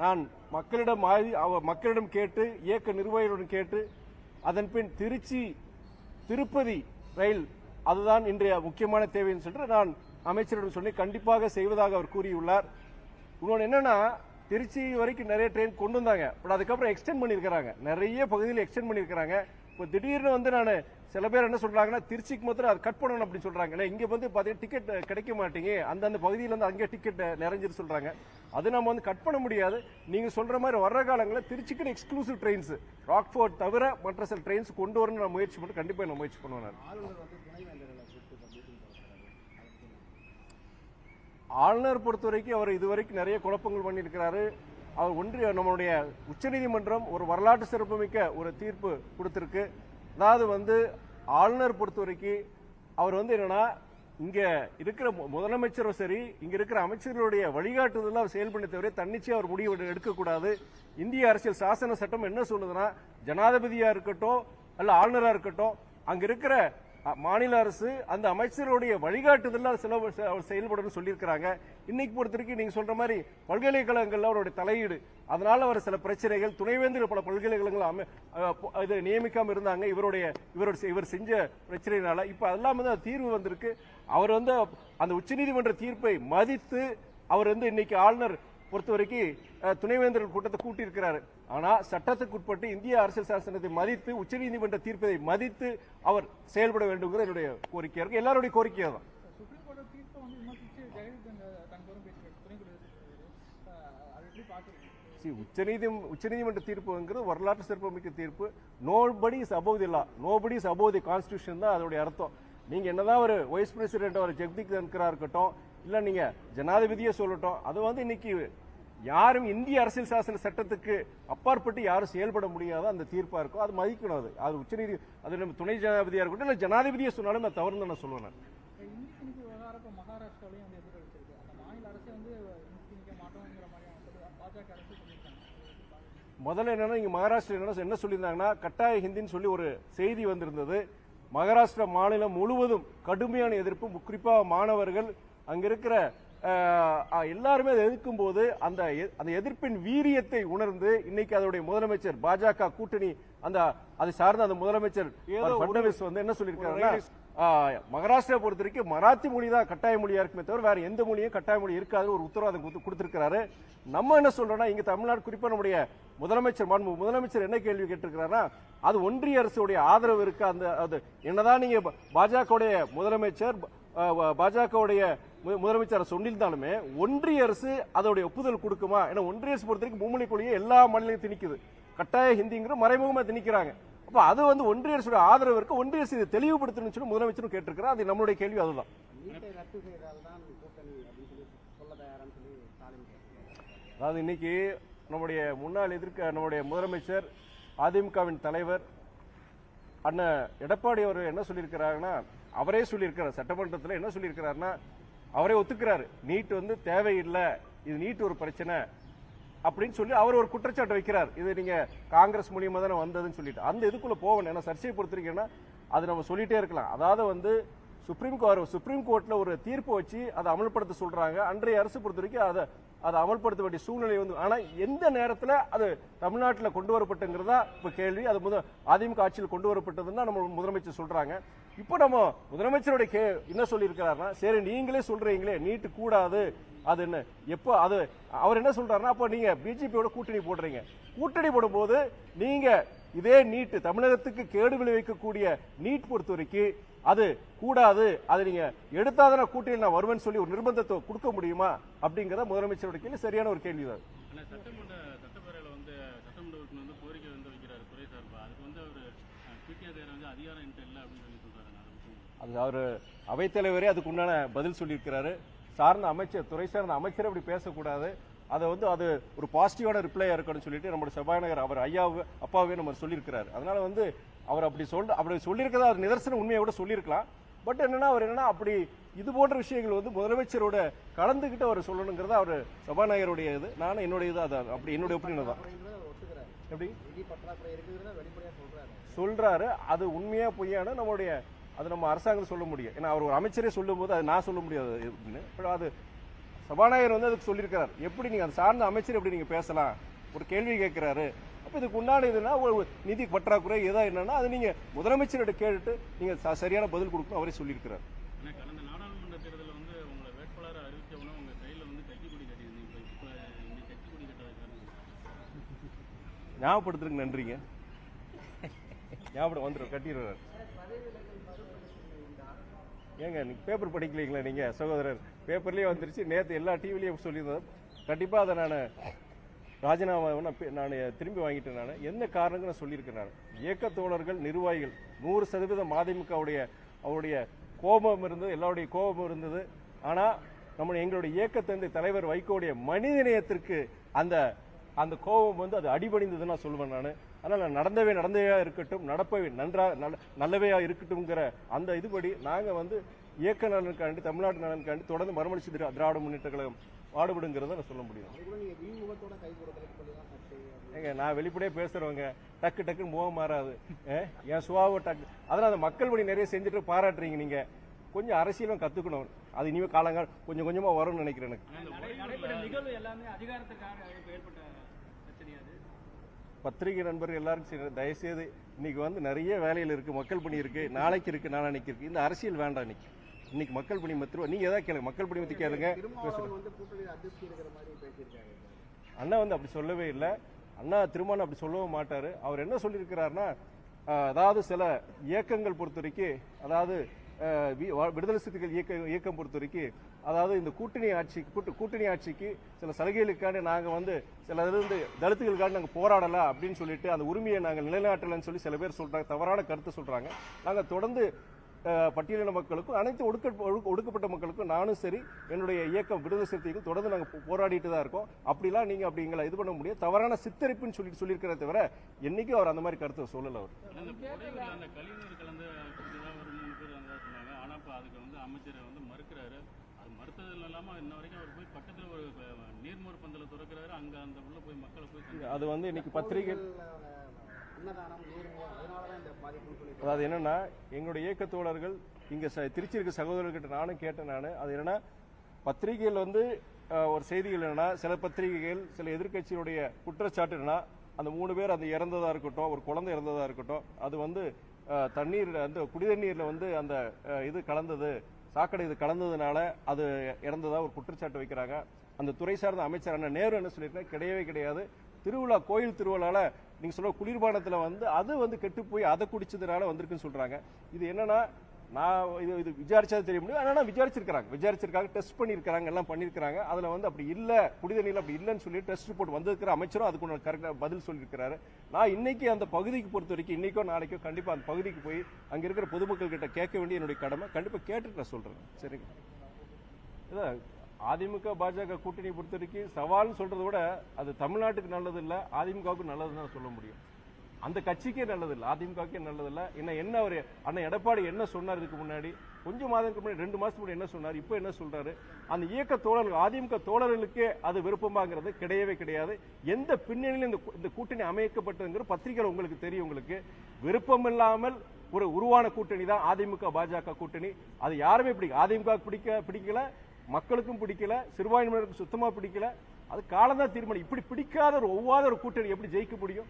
நான் மக்களிடம் அவ- மக்களிடம் கேட்டு இயக்க நிர்வாகிகளுடன் கேட்டு அதன் பின் திருச்சி திருப்பதி ரயில் அதுதான் இன்றைய முக்கியமான தேவைன்னு சொல்லிட்டு நான் அமைச்சரிடம் சொல்லி கண்டிப்பாக செய்வதாக அவர் கூறியுள்ளார். இன்னொன்று என்னன்னா திருச்சி வரைக்கும் நிறைய ட்ரெயின் கொண்டு வந்தாங்க. பட் அதுக்கப்புறம் எக்ஸ்டெண்ட் பண்ணியிருக்கிறாங்க. நிறைய பகுதியில் எக்ஸ்டெண்ட் பண்ணியிருக்கிறாங்க. இப்போ திடீர்னு வந்து நான் சில பேர் என்ன சொல்றாங்கன்னா திருச்சிக்கு மாத்திரம் அது கட் பண்ணணும் அப்படின்னு சொல்றாங்க. இங்கே வந்து பார்த்தீங்கன்னா டிக்கெட் கிடைக்க மாட்டேங்க அந்தந்த பகுதியில் வந்து அங்கே டிக்கெட் நிறைஞ்சிரு சொல்றாங்க. அது நம்ம வந்து கட் பண்ண முடியாது. நீங்க சொல்ற மாதிரி வர்ற காலங்களில் திருச்சிக்கு எக்ஸ்க்ளூசிவ் ட்ரெயின்ஸ் ராக்ஃபோர்ட் தவிர மற்ற சில ட்ரெயின்ஸ் கொண்டு வரணும்னு நான் முயற்சி பண்ணி கண்டிப்பா நான் முயற்சி பண்ணுவேன் நான். ஆளுநர் பொறுத்த வரைக்கும் அவர் இதுவரைக்கும் நிறைய குழப்பங்கள் பண்ணியிருக்கிறாரு. அவர் ஒன்றிய நம்மளுடைய உச்சநீதிமன்றம் ஒரு வரலாற்று சிறப்புமிக்க ஒரு தீர்ப்பு கொடுத்திருக்கு. அதாவது வந்து ஆளுநர் பொறுத்த வரைக்கும் அவர் வந்து என்னன்னா இங்க இருக்கிற முதலமைச்சரும் சரி இங்க இருக்கிற அமைச்சர்களுடைய வழிகாட்டுதல அவர் செயல்பட தவிர தன்னிச்சையாக அவர் முடிவு எடுக்கக்கூடாது. இந்திய அரசியல் சாசன சட்டம் என்ன சொல்லுதுன்னா ஜனாதிபதியா இருக்கட்டும் அல்ல ஆளுநரா இருக்கட்டும் அங்க இருக்கிற மாநில அரசு அந்த அமைச்சருடைய வழிகாட்டுதல் சில அவர் செயல்படணும்னு சொல்லியிருக்கிறாங்க. இன்னைக்கு பொறுத்த வரைக்கும் நீங்க சொல்ற மாதிரி பல்கலைக்கழகங்கள்ல அவருடைய தலையீடு. அதனால அவர் சில பிரச்சனைகள் துணைவேந்தர் பல பல்கலைக்கழகங்கள் அமை- இது நியமிக்காம இருந்தாங்க. இவருடைய இவரோட இவர் செஞ்ச பிரச்சனையினால. இப்ப அதெல்லாம் வந்து தீர்வு வந்திருக்கு. அவர் வந்து அந்த உச்சநீதிமன்ற தீர்ப்பை மதித்து அவர் வந்து இன்னைக்கு ஆளுநர் பொறுத்த வரைக்கும் அஹ், துணைவேந்தர்கள் கூட்டத்தை கூட்டியிருக்கிறாரு. ஆனா சட்டத்துக்கு உட்பட்டு இந்திய அரசியல் சாசனத்தை மதித்து உச்சநீதிமன்ற தீர்ப்பை மதித்து அவர் செயல்பட வேண்டும்ங்கிற என்னுடைய கோரிக்கையா இருக்கு. எல்லாருடைய கோரிக்கையா தான். உச்சநீதி உச்சநீதிமன்ற தீர்ப்புங்கிறது வரலாற்று சிறப்புமிக்க தீர்ப்பு. Nobody is above the law nobody is above the constitution தான் அதோடைய அர்த்தம். நீங்க என்னதான் ஒரு வைஸ் பிரசிடென்ட் ஒரு ஜெகதீப் தன்கரா இருக்கட்டும் இல்ல நீங்க ஜனாதிபதியே சொல்லட்டும் அது வந்து இன்னைக்கு யாரும் இந்திய அரசியல் சாசன சட்டத்துக்கு அப்பாற்பட்டு யாரும் செயல்பட முடியாத அந்த தீர்ப்பா இருக்கும். அது மதிக்கணும் அது. அது உச்சநீதி அது நம்ம துணை ஜனாதிபதியா இருக்கட்டும் இல்ல ஜனாதிபதியே சொன்னாலும் நான் தவறு தான் நான். சொல்லுவேன்? முதல்ல என்னன்னா இங்க மகாராஷ்டிரா என்ன என்ன சொல்லியிருந்தாங்கன்னா கட்டாய ஹிந்தின்னு சொல்லி ஒரு செய்தி வந்திருந்தது. மகாராஷ்டிரா மாநிலம் முழுவதும் கடுமையான எதிர்ப்பு மு- குறிப்பா மாணவர்கள் அங்க இருக்கிற எல்லாருமே அதை எதிர்க்கும் போது அந்த அந்த எதிர்ப்பின் வீரியத்தை உணர்ந்து இன்னைக்கு அதோடைய முதலமைச்சர் பாஜக கூட்டணி அந்த அதை சார்ந்த அந்த முதலமைச்சர் பட்னவிஸ் வந்து என்ன சொல்லியிருக்காருன்னா மகாராஷ்டிரா பொறுத்த வரைக்கும் மராத்தி மொழி தான் கட்டாய மொழியா இருக்குமே தவிர வேற எந்த மொழியும் கட்டாய மொழி இருக்காது ஒரு உத்தரவாதம் கொடுத்து- கொடுத்திருக்கிறாரு. நம்ம என்ன சொல்றோம்னா இங்க தமிழ்நாடு குறிப்பா நம்முடைய முதலமைச்சர் மாண்பு முதலமைச்சர் என்ன கேள்வி கேட்டிருக்கிறாருன்னா அது ஒன்றிய அரசுடைய ஆதரவு இருக்கு? அந்த அது என்னதான் நீங்க பாஜகவுடைய முதலமைச்சர் பாஜகவுடைய முதலமைச்சர் சொல்லியிருந்தாலுமே ஒன்றிய அரசு அதோடைய ஒப்புதல் கொடுக்குமா? ஏன்னா ஒன்றிய அரசு பொறுத்த வரைக்கும் மும்மொழி கொள்கையை எல்லா மாநிலங்களும் திணிக்குது. கட்டாய ஹிந்திங்கிற மறைமுகமா திணிக்கிறாங்க. அப்ப அது வந்து ஒன்றிய அரசுடைய ஆதரவு இருக்கு. ஒன்றிய அரசு இதை தெளிவுபடுத்தணும்னு சொல்லி முதலமைச்சரும் கேட்டிருக்கிறார். அது நம்மளுடைய கேள்வி அதுதான். அதாவது இன்னைக்கு நம்முடைய முன்னாள் எதிர்க்க நம்முடைய முதலமைச்சர் அதிமுகவின் தலைவர் அண்ணன் எடப்பாடி அவர் என்ன சொல்லியிருக்கிறாருன்னா அவரே சொல்லியிருக்கிறார். சட்டமன்றத்தில் என்ன சொல்லியிருக்கிறாருன்னா அவரே ஒத்துக்கிறாரு. நீட் வந்து தேவையில்லை. இது நீட் ஒரு பிரச்சனை அப்படின்னு சொல்லி அவர் ஒரு குற்றச்சாட்டு வைக்கிறார். இது நீங்க காங்கிரஸ் மூலியமா தானே வந்ததுன்னு சொல்லிட்டு. அந்த இதுக்குள்ள போகணும். ஏன்னா சர்ச்சையை பொறுத்திருக்கீங்கன்னா அது நம்ம சொல்லிட்டே இருக்கலாம். அதாவது வந்து சுப்ரீம் கோர்ட் சுப்ரீம் கோர்ட்ல ஒரு தீர்ப்பு வச்சு அதை அமல்படுத்த சொல்றாங்க. அன்றைய அரசு பொறுத்த வரைக்கும் அதை அதை அமல்படுத்த வேண்டிய சூழ்நிலை வந்து ஆனா எந்த நேரத்துல அது தமிழ்நாட்டில் கொண்டு வரப்பட்டுங்கிறதா இப்ப கேள்வி. அது முத அதிமுக ஆட்சியில் கொண்டு வரப்பட்டதுன்னா நம்ம முதலமைச்சர் சொல்றாங்க. இப்போ நம்ம முதலமைச்சருடைய கே என்ன சொல்லியிருக்கிறாருன்னா சரி நீங்களே சொல்றீங்களே நீட்டு கூடாது. அது என்ன? எப்போ அது அவர் என்ன சொல்றாருன்னா அப்போ நீங்க பிஜேபியோட கூட்டணி போடுறீங்க. கூட்டணி போடும்போது நீங்க இதே நீட்டு தமிழகத்துக்கு கேடு விளைவிக்கக்கூடிய நீட் பொறுத்த வரைக்கும் அது கூடாது. அது நீங்க எடுத்தாதான கூட்டணியில் நான் வருவேன்னு சொல்லி ஒரு நிர்பந்தத்தை கொடுக்க முடியுமா? அப்படிங்கறத முதலமைச்சருடைய கேள்வி சரியான ஒரு அதை பத்தி அது அவர் அவைத்தலைவரே அதுக்கு உண்டான பதில் சொல்லியிருக்கிறாரு. சார்ந்த அமைச்சர் துறை சார்ந்த அமைச்சர் அப்படி பேசக்கூடாது. அதை வந்து அது ஒரு பாசிட்டிவான ரிப்ளையாக இருக்கணும்னு சொல்லிட்டு நம்முடைய சபாநாயகர் அவர் ஐயாவு அப்பாவே நம்ம சொல்லியிருக்கிறாரு. அதனால வந்து அவர் அப்படி சொல் அப்படி சொல்லியிருக்கதா அவர் நிதர்சன உண்மையை கூட சொல்லியிருக்கலாம். பட் என்னன்னா அவர் என்னன்னா அப்படி இது போன்ற விஷயங்கள் வந்து முதலமைச்சரோட கலந்துக்கிட்டு அவர் சொல்லணுங்கிறத அவர் சபாநாயகருடைய இது. நானும் என்னுடைய இது அதான் அப்படி என்னுடைய ஒப்பீனியன் தான் எப்படி? சொல்றாரு அது உண்மையா பொய்யான நம்மளுடைய அது நம்ம அரசாங்கம் சொல்ல முடியும். ஏன்னா அவர் ஒரு அமைச்சரே சொல்லும்போது அது நான் சொல்ல முடியாது அப்படின்னு. அப்புறம் அது சபாநாயகர் வந்து அதுக்கு சொல்லியிருக்கிறார். எப்படி நீங்க அந்த சார்ந்த அமைச்சர் எப்படி நீங்க பேசலாம்? ஒரு கேள்வி கேட்கிறாரு. அப்ப இதுக்கு உண்டான இதுனா நிதி பற்றாக்குறை ஏதோ என்னன்னா அது நீங்க முதலமைச்சர்கிட்ட கேட்டுட்டு நீங்க ச- சரியான பதில் கொடுக்கணும் அவரே சொல்லியிருக்கிறார். ஞாபகப்படுத்துறதுக்கு நன்றிங்க. ஞாபகம் வந்துடும் கட்டிடுறாரு ஏங்க பேப்பர் படிக்கலீங்களா நீங்க சகோதரர்? பேப்பர்லேயே வந்துருச்சு. நேற்று எல்லா டிவிலையும் சொல்லியிருந்தோம். கண்டிப்பாக அதை நான் ராஜினாமா நான் திரும்பி வாங்கிட்டேன் நான். என்ன காரணங்கள் நான் சொல்லியிருக்கேன் நான். இயக்க தோழர்கள் நிர்வாகிகள் நூறு சதவீதம் அதிமுகவுடைய அவருடைய கோபம் இருந்தது எல்லாருடைய கோபம் இருந்தது. ஆனால் நம்ம எங்களுடைய இயக்கத்தந்தை தலைவர் வைகோடைய மனிதநேயத்திற்கு அந்த அந்த கோபம் வந்து அது அடிபணிந்ததுன்னு நான் சொல்லுவேன் நான். அதனால நடந்தவே நடந்தவையாக இருக்கட்டும் நடப்பவே நன்றா நல்ல- இருக்கட்டும்ங்கிற அந்த இதுபடி நாங்கள் வந்து இயக்க நலனுக்காண்டி தமிழ்நாட்டு நலனுக்காண்டி தொடர்ந்து மறுமலர்ச்சி திரா- திராவிட முன்னேற்ற கழகம் பாடுபடுங்கிறத நான் சொல்ல முடியும். ஏங்க நான் வெளிப்படையா பேசுறவங்க டக்கு டக்குன்னு முகம் மாறாது. என் சுவாவை டக்கு அதனால அந்த மக்கள் பணி நிறைய செஞ்சுட்டு பாராட்டுறீங்க நீங்க. கொஞ்சம் அரசியலும் கத்துக்கணும். அது இனிமே காலங்கள் கொஞ்சம் கொஞ்சமா வரும்னு நினைக்கிறேன் எனக்கு. பத்திரிகை நண்பர்கள் எல்லாருக்கும் சரி, தயவுசெய்து இன்னைக்கு வந்து நிறைய வேலையில் இருக்கு மக்கள் பணி இருக்கு நாளைக்கு இருக்கு நாளைக்கு இருக்கு. இந்த அரசியல் வேண்டாம் இன்னைக்கு. இன்னைக்கு மக்கள் பணி மத்திரம் நீங்க எதாவது கேளுங்க. மக்கள் பணி பத்தி கேளுங்க. அண்ணா வந்து அப்படி சொல்லவே இல்லை. அண்ணா திருமணம் அப்படி சொல்லவும் மாட்டாரு. அவர் என்ன சொல்லியிருக்கிறாருன்னா அதாவது சில இயக்கங்கள் பொறுத்த வரைக்கும் அதாவது விடுதலை சிறுத்தைகள் இயக்க இயக்கம் பொறுத்த வரைக்கும் அதாவது இந்த கூட்டணி ஆட்சி கூட்டு- கூட்டணி ஆட்சிக்கு சில சலுகைகளுக்காண்டி நாங்க வந்து சில இருந்து தலித்துகளுக்காண்டி நாங்க போராடலாம் அப்படின்னு சொல்லிட்டு அந்த உரிமையை நாங்கள் நிலைநாட்டலன்னு சொல்லி சில பேர் சொல்றாங்க. தவறான கருத்து சொல்றாங்க. நாங்க தொடர்ந்து பட்டியலின மக்களுக்கும் அனைத்து ஒடுக்க ஒடுக்க- ஒடுக்கப்பட்ட மக்களுக்கும் நானும் சரி என்னுடைய இயக்கம் விடுதலை சிறுத்தைகள் தொடர்ந்து நாங்க போ- போராடிட்டு தான் இருக்கோம். அப்படிலாம் நீங்க அப்படிங்களா இது பண்ண முடியும் தவறான சித்தரிப்புன்னு சொல்லிட்டு சொல்லியிருக்கிறத தவிர என்னைக்கும் அவர் அந்த மாதிரி கருத்தை சொல்லல அவர். அமைச்சர் வந்து மறுக்கிறாரு. அது மறுத்தது இல்லாம இன்ன வரைக்கும் அவர் போய் பக்கத்துல ஒரு அஹ், நீர்மோர் பந்தல திறக்கிறாரு. அங்க அந்த உள்ள போய் மக்களை போய் சந்திக்கிறாரு. அது வந்து இன்னைக்கு பத்திரிகை அதாவது என்னன்னா எங்களுடைய இயக்க தோழர்கள் இங்க ச- திருச்சி இருக்க சகோதரர்கிட்ட நானும் கேட்டேன் நான். அது என்னன்னா பத்திரிகையில் வந்து ஒரு செய்திகள் என்னன்னா சில பத்திரிகைகள் சில எதிர்கட்சியினுடைய குற்றச்சாட்டு என்னன்னா அந்த மூணு பேர் அந்த இறந்ததா இருக்கட்டும் ஒரு குழந்தை இறந்ததா இருக்கட்டும் அது வந்து தண்ணீர் அந்த குடிதண்ணீர்ல வந்து அந்த இது கலந்தது சாக்கடை இது கலந்ததுனால அது இறந்ததா ஒரு குற்றச்சாட்டு வைக்கிறாங்க. அந்த துறை சார்ந்த அமைச்சர் அண்ணன் நேரு என்ன சொல்லியிருக்கேன் கிடையவே கிடையாது. திருவிழா கோயில் திருவிழால நீங்க சொல்ற குளிர்பானத்துல வந்து அது வந்து கெட்டு போய் அதை குடிச்சதுனால வந்திருக்குன்னு சொல்றாங்க. இது என்னன்னா நான் இது இது விசாரிச்சா தெரிய முடியும். ஆனால் விசாரிச்சிருக்காங்க விசாரிச்சிருக்காங்க டெஸ்ட் பண்ணியிருக்காங்க எல்லாம் பண்ணியிருக்கிறாங்க அதில் வந்து அப்படி இல்லை குடிதண்ணீர் அப்படி இல்லைன்னு சொல்லி டெஸ்ட் ரிப்போர்ட் வந்திருக்கிற அமைச்சரும் அதுக்கு கரெக்டாக பதில் சொல்லியிருக்கிறாரு. நான் இன்னைக்கு அந்த பகுதிக்கு பொறுத்த வரைக்கும் இன்னைக்கோ நாளைக்கோ கண்டிப்பாக அந்த பகுதிக்கு போய் அங்கே இருக்கிற பொதுமக்கள் கிட்ட கேட்க வேண்டிய என்னுடைய கடமை. கண்டிப்பாக கேட்டுட்டு நான் சொல்கிறேன் சரிங்க. இதான். அதிமுக பாஜக கூட்டணி பொறுத்த வரைக்கும் சவால்னு சொல்றதை விட அது தமிழ்நாட்டுக்கு நல்லது இல்ல அதிமுகவுக்கு நல்லதுன்னு தான் சொல்ல முடியும். அந்த கட்சிக்கே நல்லது இல்ல அதிமுகவுக்கே நல்லது இல்ல என்ன என்ன அவர் அண்ணன் எடப்பாடி என்ன சொன்னார் இதுக்கு முன்னாடி? கொஞ்சம் மாதத்துக்கு முன்னாடி ரெண்டு மாசத்துக்கு முன்னாடி என்ன சொன்னார்? இப்போ என்ன சொல்றாரு? அந்த இயக்க தோழர்கள் அதிமுக தோழர்களுக்கே அது விருப்பமாங்கிறது கிடையவே கிடையாது. எந்த பின்னணியில் இந்த இந்த கூட்டணி அமைக்கப்பட்டதுங்கிற பத்திரிகைகள் உங்களுக்கு தெரியும் உங்களுக்கு. விருப்பம் இல்லாமல் ஒரு உருவான கூட்டணி தான் அதிமுக பாஜக கூட்டணி. அது யாருமே பிடிக்க அதிமுக பிடிக்க பிடிக்கல. மக்களுக்கும் பிடிக்கல சிறுபான்மையினருக்கும் சுத்தமாக பிடிக்கல. அது காலந்தான் தீர்மானம். இப்படி பிடிக்காத ஒரு ஒவ்வாத ஒரு கூட்டணி எப்படி ஜெயிக்க முடியும்?